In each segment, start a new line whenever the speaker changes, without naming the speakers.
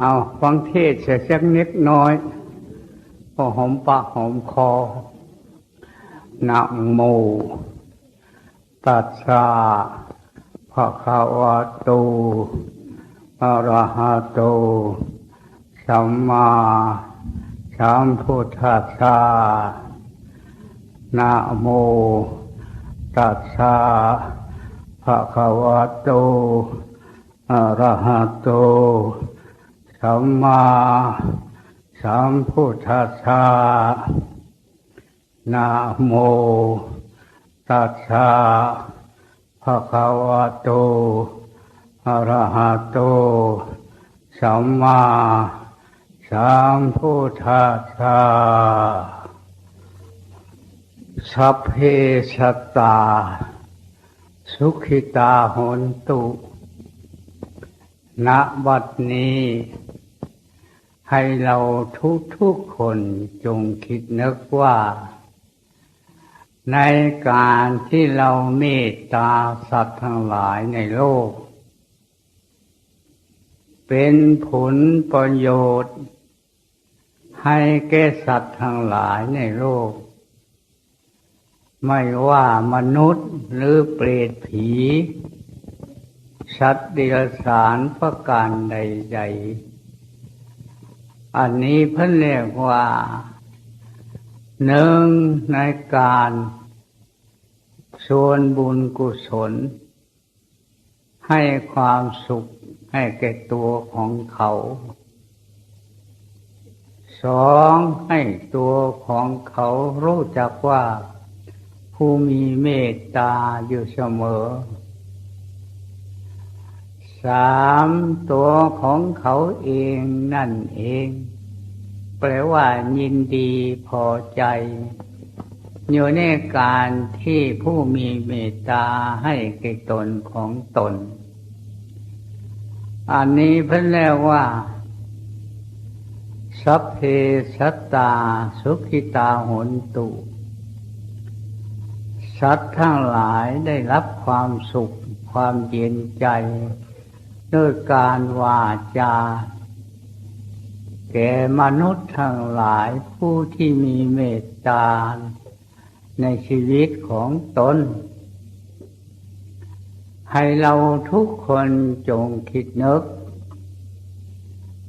เอาฟังเทศเสียสักนิดน้อย พอหอมปากหอมคอนะโมตัสสะภะคะวะโตอะระหะโตสัมมาสัมพุทธัสสะนะโมตัสสะภะคะวะโตอะระหะโต สัมมาสัมพุทธัสสะนะโมตัสสะภะคะวะโตอะระหะโตสัมมาสัมพุทธัสสะสัพเพสัตตา สุขิตาหนตุณบัดนี้ ให้เราทุกทุกๆคนจงคิดนึกว่า ในการที่เราเมตตาสัตว์ทั้งหลายในโลก เป็นผลประโยชน์ ให้แก่สัตว์ทั้งหลายในโลก ไม่ว่ามนุษย์หรือเปรตผีสัตว์เดรัจฉานประการใด ๆ อันนี้เพิ่นเรียกว่าหนึ่งในการส่วนบุญกุศล ให้ความสุขให้แก่ตัวของเขาสองให้ตัวของเขารู้จักว่าผู้มีเมตตาอยู่เสมอ สามตัวของเขาเองนั่นเอง แปลว่ายินดีพอใจ อยู่ในการที่ผู้มีเมตตาให้แก่ตนของตน อันนี้เพิ่นเรียกว่าสัพเพสัตตาสุขิตาหนตุ สัตว์ทั้งหลายได้รับความสุขความเย็นใจ ด้วยการวาจา แก่มนุษย์ทั้งหลายผู้ที่มีเมตตาในชีวิตของตน ให้เราทุกคนจงคิดนึก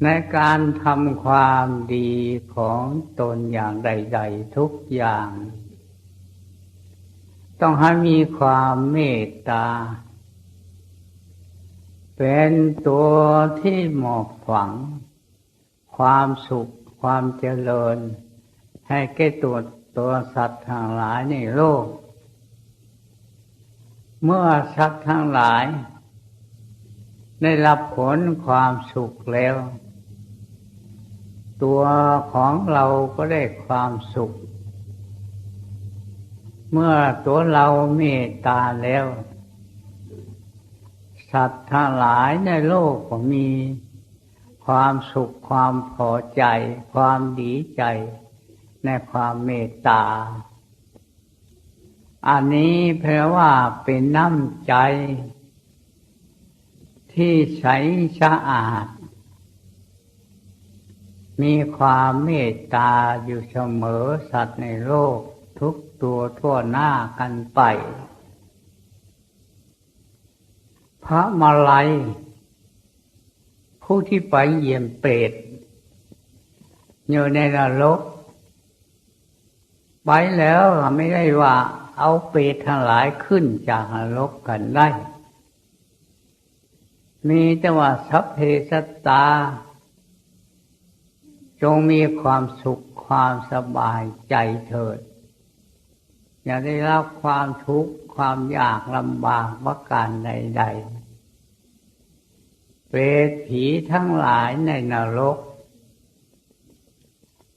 ในการทำความดีของตนอย่างใด ๆ ทุกอย่าง ต้องให้มีความเมตตา เป็นตัวที่หมอบฝัง ความสุขความเจริญ ให้แก่ตัวตัวสัตว์ทั้งหลายในโลก เมื่อสัตว์ทั้งหลาย ได้รับผลความสุขแล้ว ตัวของเราก็ได้ความสุข เมื่อตัวเราเมตตาแล้ว สัตว์ทั้งหลายในโลกก็มีความสุขความพอใจ ความดีใจ ในความเมตตา อันนี้แปลว่าเป็นน้ำใจ ที่ใสสะอาด มีความเมตตาอยู่เสมอสัตว์ในโลกทุกตัวทั่วหน้ากันไป พระมาลัย ผู้ที่ไปเยี่ยมเปรตอยู่ในนรกไปแล้วไม่ได้ว่าเอาเปรตทั้งหลายขึ้นจากนรกกันได้ มีแต่ว่าสัพเพสัตตา จงมีความสุขความสบายใจเถิด อย่าได้รับความทุกข์ความยากลำบากประการใด ๆ เปรตผีทั้งหลายในนรก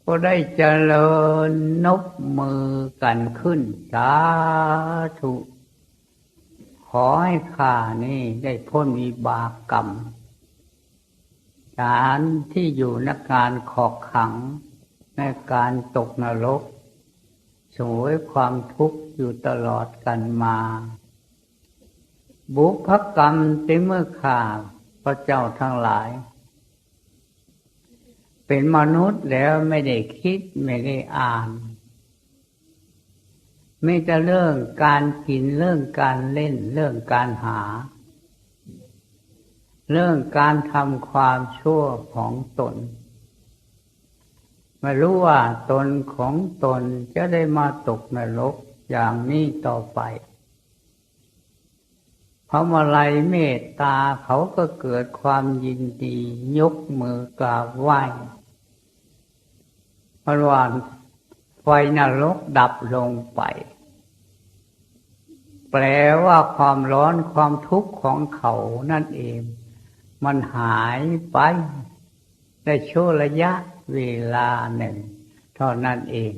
ก็ได้เจริญนบมือกันขึ้น สาธุ ขอให้ข้านี่ได้พ้นวิบากกรรมฐานที่อยู่ในการขอกขังในการตกนรกสวยความทุกข์อยู่ตลอดกันมา บุพกรรมที่เมื่อข่า พระเจ้าทั้งหลาย เป็นมนุษย์แล้วไม่ได้คิดไม่ได้อ่านไม่จะเรื่องการกินเรื่องการเล่นเรื่องการหา เรื่องการทำความชั่วของตนไม่รู้ว่าตนของตนจะได้มาตกนรกอย่างนี้ต่อไป พระมาลัยเมตตาเขาก็เกิดความยินดี ยกมือกราบไหว้พระวานไฟนรกดับลงไป แปลว่าความร้อนความทุกข์ของเขานั่นเอง มันหายไปในช่วงระยะเวลาหนึ่ง เท่านั้นเอง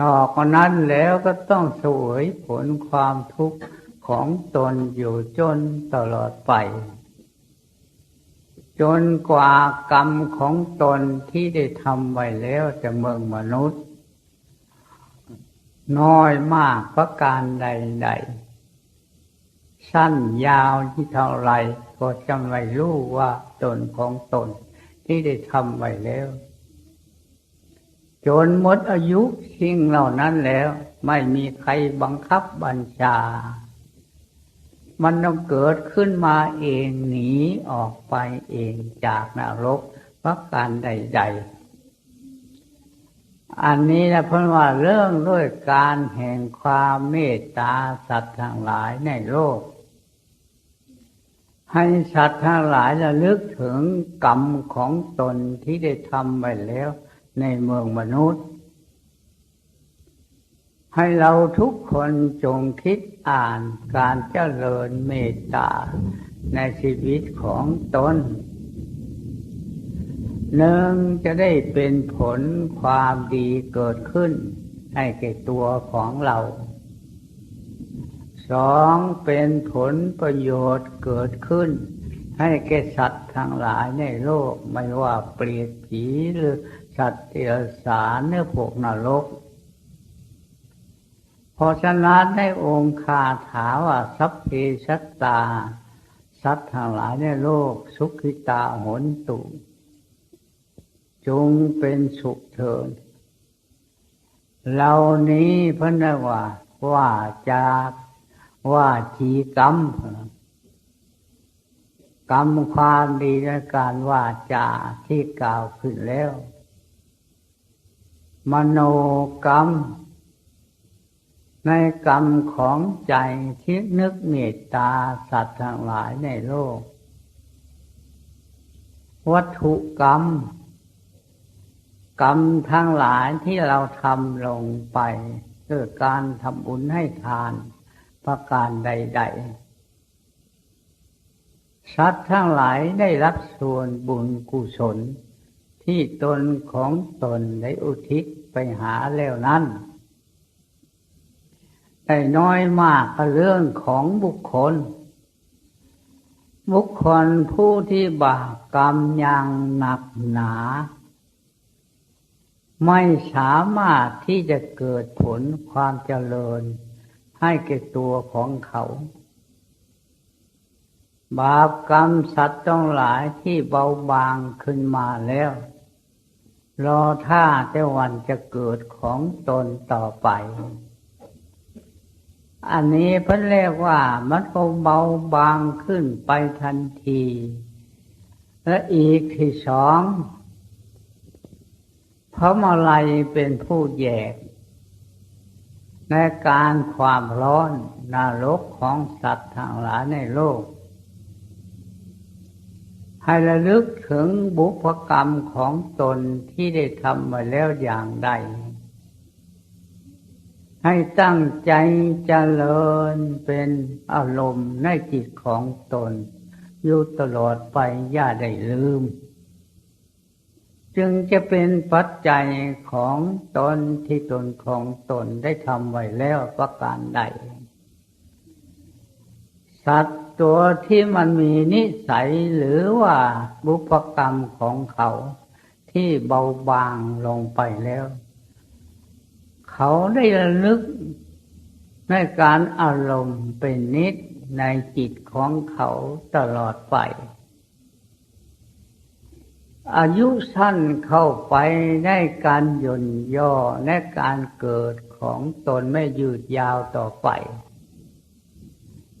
นอกนั้นแล้วก็ต้องสวยผลความทุกข์ ของตนอยู่จนตลอดไป จนกว่ากรรมของตนที่ได้ทำไว้แล้วจะเมืองมนุษย์ น้อยมากประการใด ๆ สั้นยาวที่เท่าไรก็จะไม่รู้ว่าตนของตนที่ได้ทำไว้แล้วจนหมดอายุสิ่งเหล่านั้นแล้ว ไม่มีใครบังคับบัญชา มันต้องเกิดขึ้นมาเองหนีออกไปเองจากนรกประการใด ๆ อันนี้นะเพราะว่าเรื่องด้วยการแห่งความเมตตาสัตว์ทั้งหลายในโลก ให้สัตว์ทั้งหลายระลึกถึงกรรมของตนที่ได้ทำไปแล้วในเมืองมนุษย์ ให้เราทุกคนจงคิดอ่านการเจริญเมตตาในชีวิตของตนหนึ่งจะได้เป็นผลความดีเกิดขึ้น ให้แก่ตัวของเรา สองเป็นผลประโยชน์เกิดขึ้น ให้แก่สัตว์ทั้งหลายในโลกไม่ว่าเปรียดผีหรือสัตว์เดรัจฉานเนื้อพวกนรก ราะฉะนั้นในองค์คาถาว่าสัพเพชัตตา สัตว์ทั้งหลายในโลกสุขิตาหนตุ จงเป็นสุขเถิดเหล่านี้พระนว่า ว่าจากว่าจีกรรมกรรมความดีในการว่าจาที่กล่าวขึ้นแล้ว มโนกรรม ในกรรมของใจที่นึกเมตตาสัตว์ทั้งหลายในโลก วัตถุกรรม กรรมทั้งหลายที่เราทำลงไปคือการทำบุญให้ทานประการใด ๆ สัตว์ทั้งหลายได้รับส่วนบุญกุศลที่ตนของตนได้อุทิศไปหาแล้วนั้น แต่น้อยมากก็เรื่องของบุคคล บุคคลผู้ที่บาปกรรมยังหนักหนา ไม่สามารถที่จะเกิดผลความเจริญ ให้แก่ตัวของเขา บาปกรรมสัตว์ต้องหลายที่เบาบางขึ้นมาแล้ว รอท่าแต่วันจะเกิดของตนต่อไป อันนี้เพิ่นเรียกว่ามันก็เบาบางขึ้นไปทันที และอีกที่สองพระมาลัยเป็นผู้แยก ในการความร้อนนรกของสัตว์ทั้งหลายในโลก ให้ระลึกถึงบุพกรรมของตนที่ได้ทำมาแล้วอย่างใด ให้ตั้งใจเจริญเป็นอารมณ์ในจิตของตน อยู่ตลอดไปอย่าได้ลืม จึงจะเป็นปัจจัยของตนที่ตนของตนได้ทำไว้แล้วประการใด สัตว์ตัวที่มันมีนิสัยหรือว่าบุพกรรมของเขาที่เบาบางลงไปแล้ว เขาได้ระลึกในการอารมณ์เป็นนิดในจิตของเขาตลอดไป อายุสั้นเข้าไปในการย่นย่อในการเกิดของตนไม่ยืดยาวต่อไป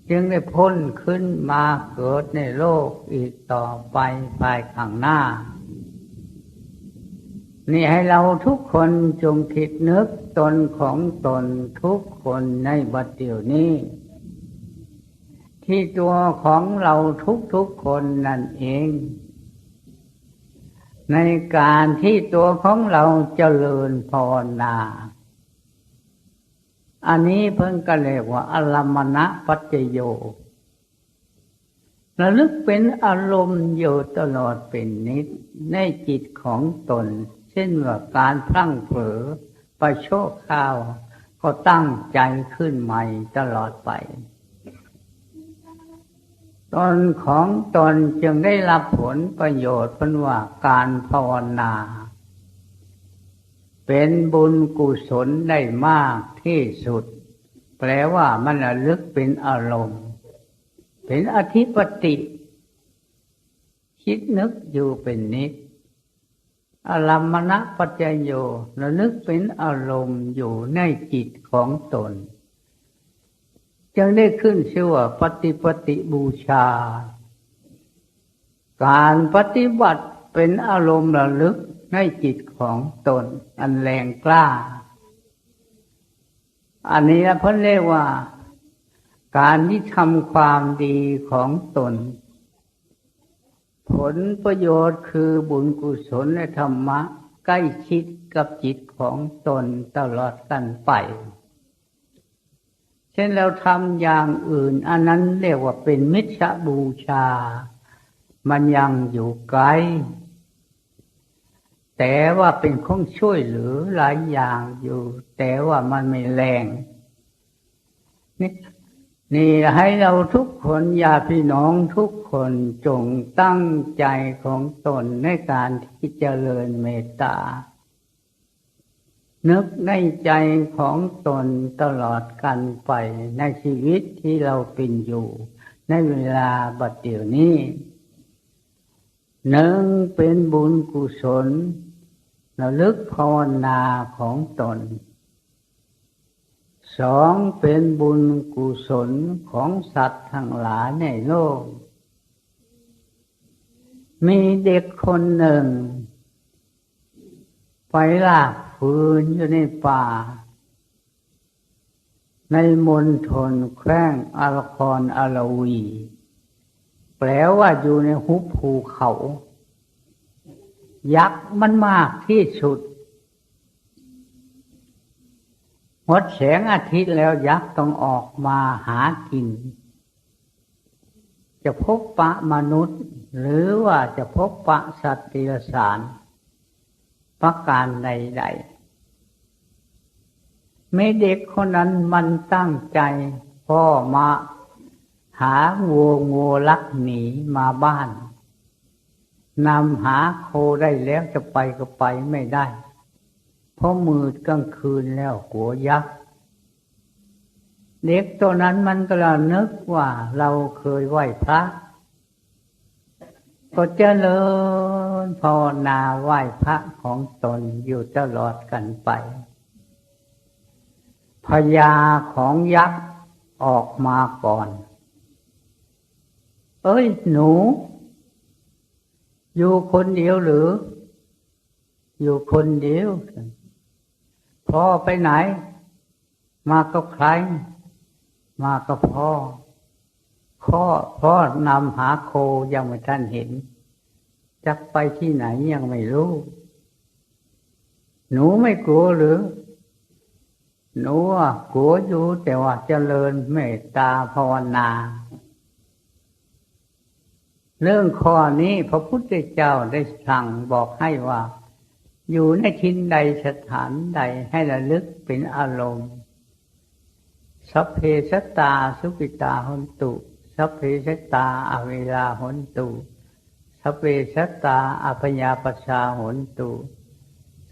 จึงได้พ้นขึ้นมาเกิดในโลกอีกต่อไปภายข้างหน้า นี่ให้เราทุกคนจงคิดนึกตนของตนทุกคนในบัดเดี๋ยวนี้ ที่ตัวของเราทุกๆคนนั่นเอง ในการที่ตัวของเราเจริญภาวนา อันนี้เพิ่งก็เรียกว่าอารมณะปัจจโยระลึกเป็นอารมณ์อยู่ตลอดเป็นนิดในจิตของตน เช่นว่าการพลั้งเผลอไปโชคข้าว ก็ตั้งใจขึ้นใหม่ตลอดไป ตนของตนจึงได้รับผลประโยชน์เพราะว่าการภาวนา เป็นบุญกุศลได้มากที่สุด แปลว่ามันลึกเป็นอารมณ์ เป็นอธิปติ คิดนึกอยู่เป็นนิด อารมณปัจจโยระลึกเป็นอารมณ์อยู่ในจิตของตน จึงได้ขึ้นชื่อว่าปฏิปฏิบูชา การปฏิบัติเป็นอารมณ์ระลึกในจิตของตน อันแรงกล้า อันนี้เพิ่นเรียกว่า การที่ทำความดีของตน ผลประโยชน์คือบุญกุศลและธรรมะ ใกล้ชิดกับจิตของตนตลอดกันไป เช่นเราทำอย่างอื่น อันนั้นเรียกว่าเป็นมิจฉาบูชา มันยังอยู่ไกล แต่ว่าเป็นของช่วยเหลือหลายอย่างอยู่ แต่ว่ามันไม่แรงนี่นี่ให้เราทุกคนอย่าพี่น้องทุก คนจงตั้งใจของตนในการที่จะเจริญเมตตา นึกในใจของตนตลอดกันไปในชีวิตที่เราเป็นอยู่ ในเวลาบัดเดี๋ยวนี้หนึ่งเป็นบุญกุศลระลึกภาวนาของตนสองเป็นบุญกุศลของสัตว์ทั้งหลายในโลก มีเด็กคนหนึ่ง ไปลากฟืนอยู่ในป่า ในมณฑลแคว้งอารคอนอารวี แปลว่าอยู่ในหุบภูเขา ยักษ์มันมากที่สุดหมดแสงอาทิตย์แล้วยักษ์ต้องออกมาหากิน จะพบปะมนุษย์ หรือว่าจะพบปะสัตว์ติรสารประการใดๆไม่เด็กคนนั้นมันตั้งใจพ่อมาหาวัวงัวลักหนีมาบ้านนำหาโคได้แล้วจะไปก็ไปไม่ได้ เพราะมืดกลางคืนแล้วหัวยักษ์เด็กตัวนั้นมันก็ระนึกว่าเราเคยไหว้พระ ก็เจริญภาวนาไหว้พระของตนอยู่ตลอดกันไปพญาของยักษ์ออกมาก่อน เอ้ยหนู อยู่คนเดียวหรือ อยู่คนเดียวพ่อไปไหน มากับใคร มากับพ่อ พ่อพ่อนำหาโคยังไม่ท่านเห็นจะไปที่ไหนยังไม่รู้ หนูไม่กลัวหรือ หนูกลัวอยู่แต่ว่าเจริญเมตตาภาวนา เรื่องข้อนี้พระพุทธเจ้าได้สั่งบอกให้ว่า อยู่ในทินใดสถานใดให้ระลึกเป็นอารมณ์ สัพเพสตาสุกิตาหนตุ สัพเพสตาอเวลาหนตุสัพเพสตาอภญาปชาหนตุ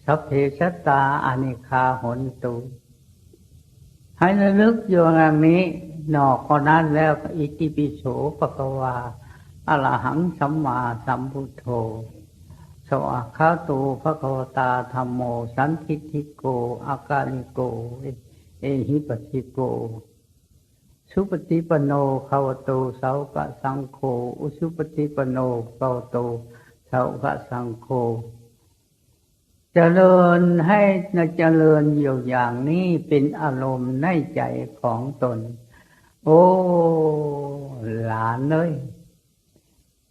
สัพเพสตาอนิคาหนตุ ให้ระลึกอยู่อย่างนี้นอกก็นั้นแล้วอิติปิโสปะกวาอรหังสัมมาสัมพุทโธสวากขาโตพระควตาธรรมโม สันทิทิโกอากาลิโก เอหิปัสสิโก สุปฏิปโนขาวโตสาวกสังโฆอุสุปฏิปโนขาวโตสาวกสังโฆเจริญให้เจริญอยู่อย่างนี้เป็นอารมณ์ในใจของตน โอ้หลานเลย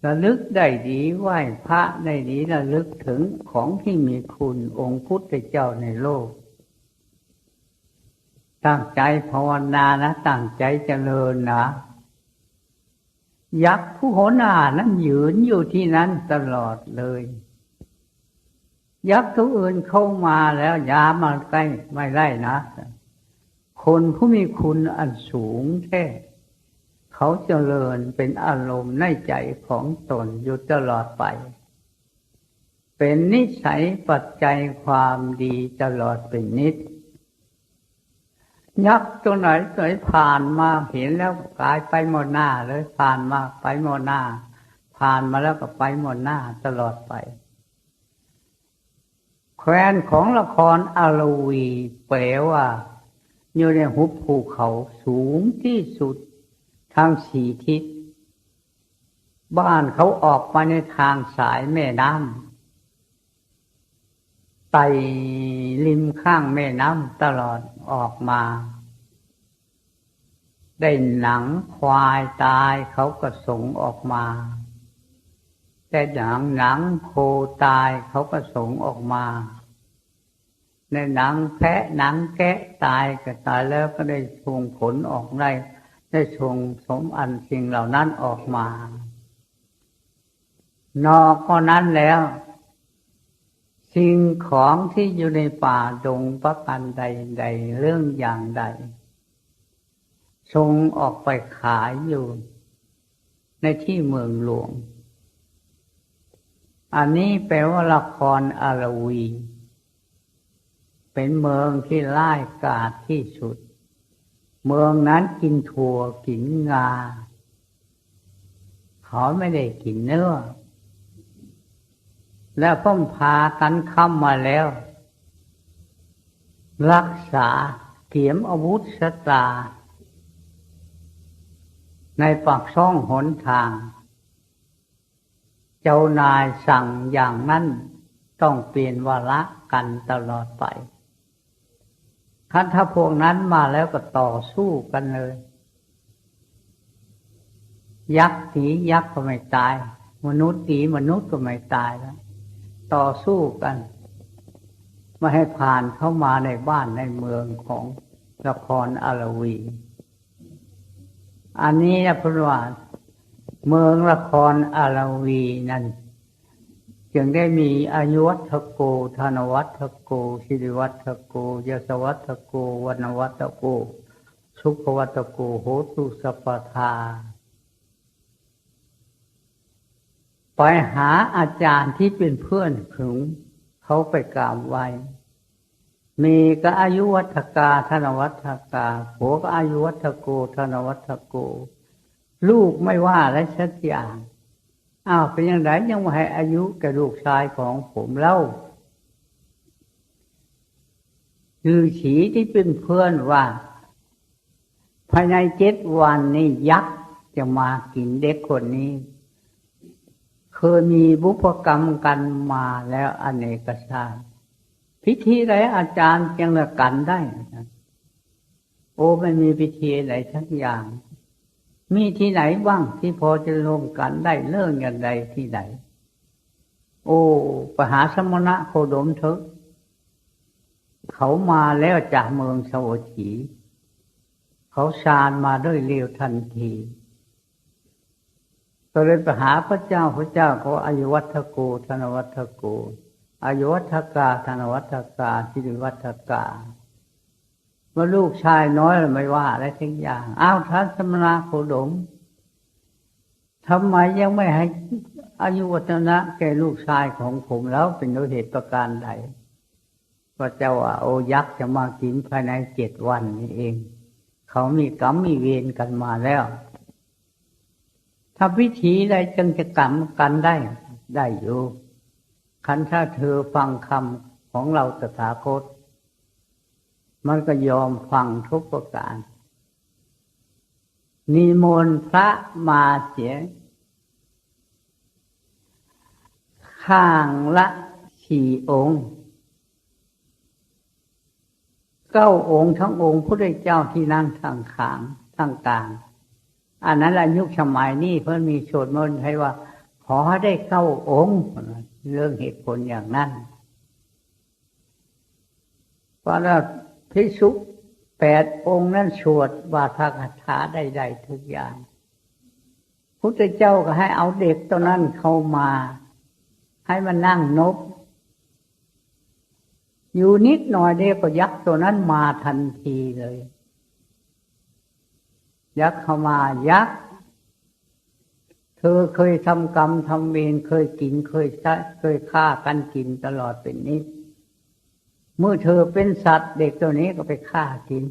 ระลึกได้ดีไหว้พระได้ดีระลึกถึงของที่มีคุณองค์พุทธเจ้าในโลก ตั้งใจภาวนานะตั้งใจเจริญนะ ยักษ์ผู้โหนานั้นยืนอยู่ที่นั้นตลอดเลย ยักษ์ตัวอื่นเข้ามาแล้วยามาใกล้ไม่ได้นะ คนผู้มีคุณอันสูงแท้เขาเจริญเป็นอารมณ์ในใจของตนอยู่ตลอดไป เป็นนิสัยปัจจัยความดีตลอดเป็นนิดยั กษ์ตัวไหนตัวไหนผ่านมาเห็นแล้วกลายไปหมดหน้าเลยผ่านมาไปหมดหน้า ผ่านมาแล้วก็ไปหมดหน้าตลอดไป แควนของละครอารวีแปลว่าอยู่ในหุบภูเขาสูงที่สุดทั้งสี่ทิศ บ้านเขาออกมาในทางสายแม่น้ำไต ริมข้างแม่น้ำตลอดออกมา ได้หนังควายตายเขาก็ส่งออกมา แต่หนังหนังโคตายเขาก็ส่งออกมา ในหนังแพะหนังแกะตายก็ตายแล้วก็ได้ส่งผลออกได้ ได้ชงสมอันสิ่งเหล่านั้นออกมา นอกก็นั้นแล้ว สิ่งของที่อยู่ในป่าดงประกันใดใดเรื่องอย่างใดทรงออกไปขายอยู่ ในที่เมืองหลวง อันนี้แปลว่าละครอารวี เป็นเมืองที่ร้ายกาจที่สุด เมืองนั้นกินถั่วกินงา เขาไม่ได้กินเนื้อ แล้วพ่มพากันเข้ามาแล้ว รักษาเขียมอาวุธสตา ในปากช่องหนทาง เจ้านายสั่งอย่างนั้นต้องเปลี่ยนวาระกันตลอดไปคันถ้าพวกนั้นมาแล้วก็ต่อสู้กันเลย ยักษ์ตียักษ์ก็ไม่ตาย มนุษย์ตีมนุษย์ก็ไม่ตายแล้ว ต่อสู้กัน ไม่ให้ผ่านเข้ามาในบ้านในเมืองของละครอารวี อันนี้นะพระว่าเมืองละครอารวีนั้น จึงได้มีอายุวัฒโก ธนวัฒโกสิริวัฒโกยศวัฒโกวนวัฒโก สุขวัฒโกโหตุสปทา ไปหาอาจารย์ที่เป็นเพื่อนถึงเขาไปกราบไหว้มีก็อายุวัฒกาธนวัฒกาผัวก็อายุวัฒโกธนวัฒโก ลูกไม่ว่าอะไรสักอย่างอ้าวเป็นยังไงยังไม่ให้อายุแก่ลูกชายของผมเล่า คือฉีที่เป็นเพื่อนว่า ภายในเจ็ดวันนี้ยักษ์จะมากินเด็กคนนี้ เคยมีบุพกรรมกันมาแล้วอเนกชาติ พิธีไรอาจารย์ยังละกันได้โอ้ไม่มีพิธีไหนทั้งอย่าง มีที่ไหนบ้างที่พอจะรวมกันได้เรื่องอย่างใดที่ไหน โอ้ปหาสมณะโคดมเถอะเขามาแล้วจากเมืองสวัสีเขาชานมาด้วยเร็วทันที ก็เลยไปหาพระเจ้าพระเจ้าเขาอายุวัฒโกธนวัฒโกอายุวัฒกาธนวัฒกาสิริวัฒกาว่าลูกชายน้อยไม่ว่าอะไรทั้งอย่างอ้าวท่านสมณะโคดมทำไมยังไม่ให้อายุวัฒนะแก่ลูกชายของผมแล้วเป็นโดยเหตุประการใดพระเจ้าว่าโอยักษ์จะมากินภายในเจ็ดวันนี้เอง เขามีกรรมมีเวรกันมาแล้ว ถ้าวิธีใดจึงจะกรรมกันได้ได้อยู่คันถ้าเธอฟังคำของเราตถาคต มันก็ยอมฟังทุกประการ นิมนต์พระมาเสีย ข้างละสี่องค์ เก้าองค์ทั้งองค์พระเจ้าที่นั่งทางขางทางกลาง อันนั้นละยุสมัยนี้เพิ่นมีโสดมนต์ให้ว่า ขอได้เก้าองค์ เรื่องเหตุผลอย่างนั้นเพราะว่าพิสุแปดองค์นั้นสวดวาทคาถาใดๆทุกอย่างพุทธเจ้าก็ให้เอาเด็กตัวนั้นเข้ามา ให้มันนั่งนบ อยู่นิดหน่อยเดียวก็ยักตัวนั้นมาทันทีเลย ยักษ์เข้ามายักษ์เธอเคยทำกรรมทำเวรเคยกินเคยใช้เคยฆ่ากันกินตลอดเป็นนิดเมื่อเธอเป็นสัตว์เด็กตัวนี้ก็ไปฆ่ากิน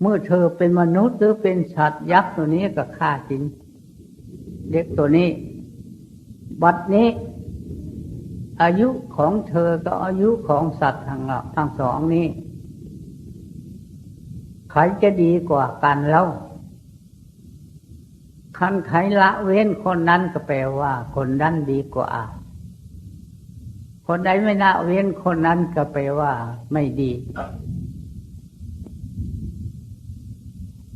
เมื่อเธอเป็นมนุษย์หรือเป็นสัตว์ยักษ์ตัวนี้ก็ฆ่ากิน เด็กตัวนี้ บัดนี้ อายุของเธอก็อายุของสัตว์ทั้งทั้งสองนี้ ใครจะดีกว่ากันแล้วคันใครละเว้นคนนั้นก็แปลว่า คนนั้นดีกว่า คนใดไม่ละเว้นคนนั้นก็แปลว่า ไม่ดี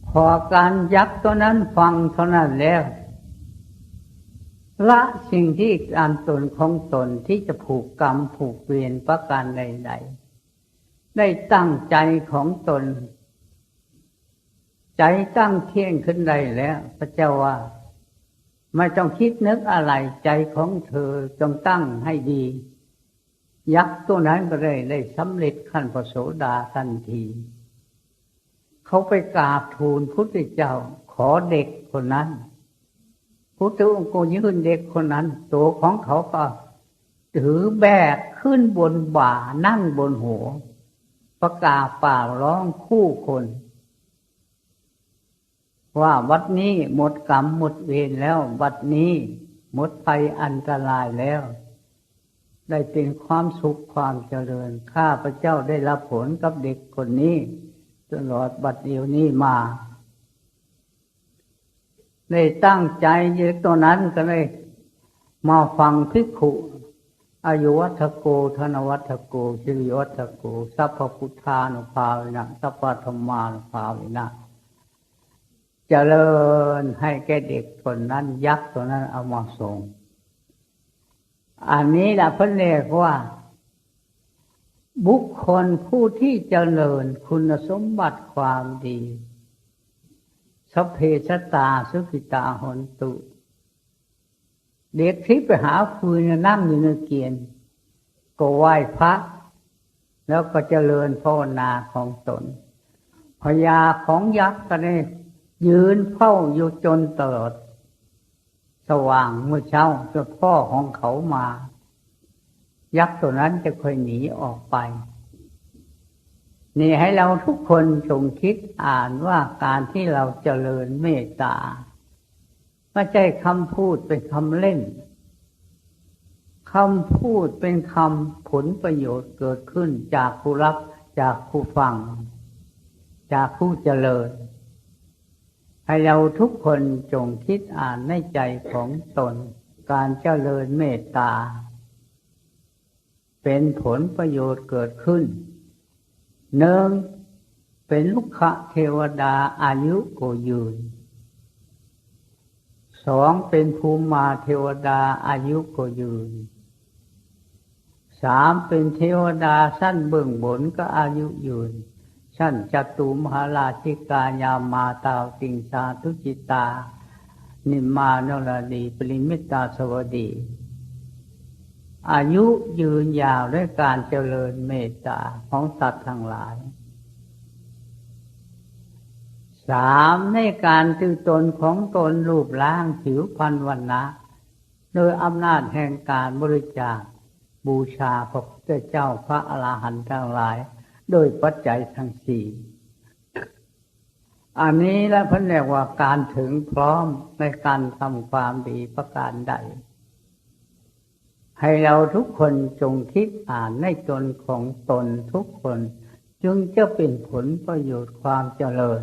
พอการยักตัวนั้นฟังเท่านั้นแล้ว ละสิ่งที่การตนของตนที่จะผูกกรรมผูกเวรประการใดๆได้ตั้งใจของตน ใจตั้งเที่ยงขึ้นได้แล้วพระเจ้าว่า ไม่ต้องคิดนึกอะไรใจของเธอจงตั้งให้ดี ยักษ์ตัวนั้นก็ได้ได้สำเร็จขั้นพระโสดาทันที เขาไปกราบทูลพุทธเจ้าขอเด็กคนนั้น พุทธองค์ก็ยืนเด็กคนนั้น ตัวของเขาก็ถือแบกขึ้นบนบ่านั่งบนหัวประกาศป่าร้องคู่คน ว่าวัดนี้หมดกรรมหมดเวรแล้ว วัดนี้หมดภัยอันตรายแล้ว ได้เป็นความสุขความเจริญ ข้าพระเจ้าได้รับผลกับเด็กคนนี้ตลอดบัดเดียวนี้มาได้ตั้งใจเด็กตัวนั้นก็เลยมาฟังพิกุอายุวัฒโก ธนวัฒโกสิริวัฒโก สัพพุทธานุภาวินะสัพพธรรมานุภาวินะ จริญให้แก่เด็กคนนั้นยักษ์ตัวนั้นเอามาส่ง อันนี้แหละพระเรียกว่า บุคคลผู้ที่เจริญคุณสมบัติความดีสัพเพชตาสุขิตาหนตุ เด็กที่ไปหาฟืนนั่งอยู่ในเกียน ก็ไหว้พระ แล้วก็เจริญภาวนาของตนพญาของยักษ์ก็ได้ ยืนเฝ้าอยู่จนตลอดสว่างเมื่อเช้าจนพ่อของเขามา ยักษ์ตัวนั้นจะค่อยหนีออกไป นี่ให้เราทุกคนจงคิดอ่านว่าการที่เราเจริญเมตตาไม่ใช่คำพูดเป็นคำเล่นคำพูดเป็นคำผลประโยชน์เกิดขึ้นจากผู้รับจากผู้ฟัง จากผู้เจริญ ให้เราทุกคนจงคิดอ่านในใจของตน การเจริญเมตตา เป็นผลประโยชน์เกิดขึ้นหนึ่งเป็นลุกขะเทวดาอายุโกยืนสองเป็นภูมิมาเทวดาอายุโกยืนสามเป็นเทวดาสั้นเบื้องบนก็อายุยืน ชั้นจตุมหาราชิกายามาตาติงสาทุจิตา นิมานรดีปริมิตาสวัสดี อายุยืนยาวด้วยการเจริญเมตตาของสัตว์ทั้งหลายสามในการตือตนของตนรูปร่างผิวพรรณวันนะโดยอำนาจแห่งการบริจาคบูชาพระพุทธเจ้าพระอรหันต์ทั้งหลาย โดยปัจจัยทั้งสี่อันนี้แล้วพันเรียกว่าการถึงพร้อมในการทำความดีประการใด ให้เราทุกคนจงคิดอ่านในตนของตนทุกคน จึงจะเป็นผลประโยชน์ความเจริญ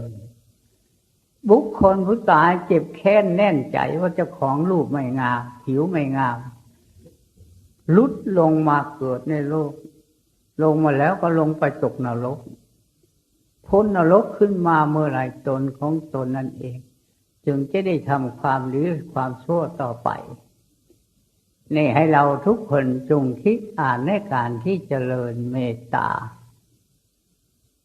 บุคคลผู้ตายเจ็บแค้นแน่นใจว่าจ้าของรูปไม่งาม ผิวไม่งาม ลุดลงมาเกิดในโลก ลงมาแล้วก็ลงไปตกนรก พ้นนรกขึ้นมาเมื่อไรตนของตนนั่นเอง จึงจะได้ทำความดีความชั่วต่อไปนี่ให้เราทุกคนจงคิดอ่านในการที่เจริญเมตตา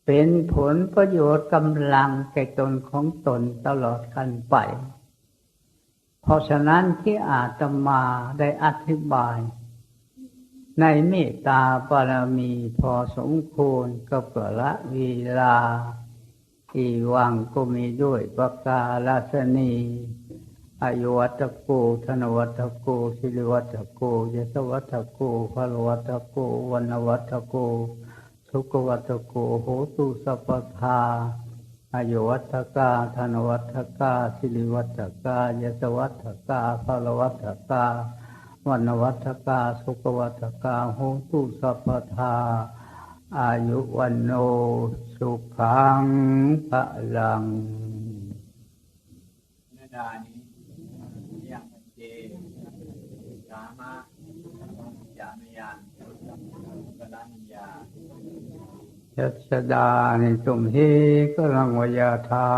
เป็นผลประโยชน์กำลังแก่ตนของตนตลอดกันไป เพราะฉะนั้นที่อาตมาได้อธิบาย ในเมตตาบารมีพอสมควรกับกละวีลาอีวังก็มีด้วยประกาลสนีอายุวัตโกธนวัตโกสิริวัตโกยศวัตโกพลวัตโกวันวัตโกสุขวัตโกโหตุสัพพาอายุวัตกาธนวัตกาสิริวัตกายศวัตกาพลวัตกา วันวัตกาสุขวัตกาโหตุสัพพทาอายุวันโนสุขังพลัง
นาดานี้ยังเจสามะยานยานกลัญญา
ยัสดานิตุมหิกลังวยาธา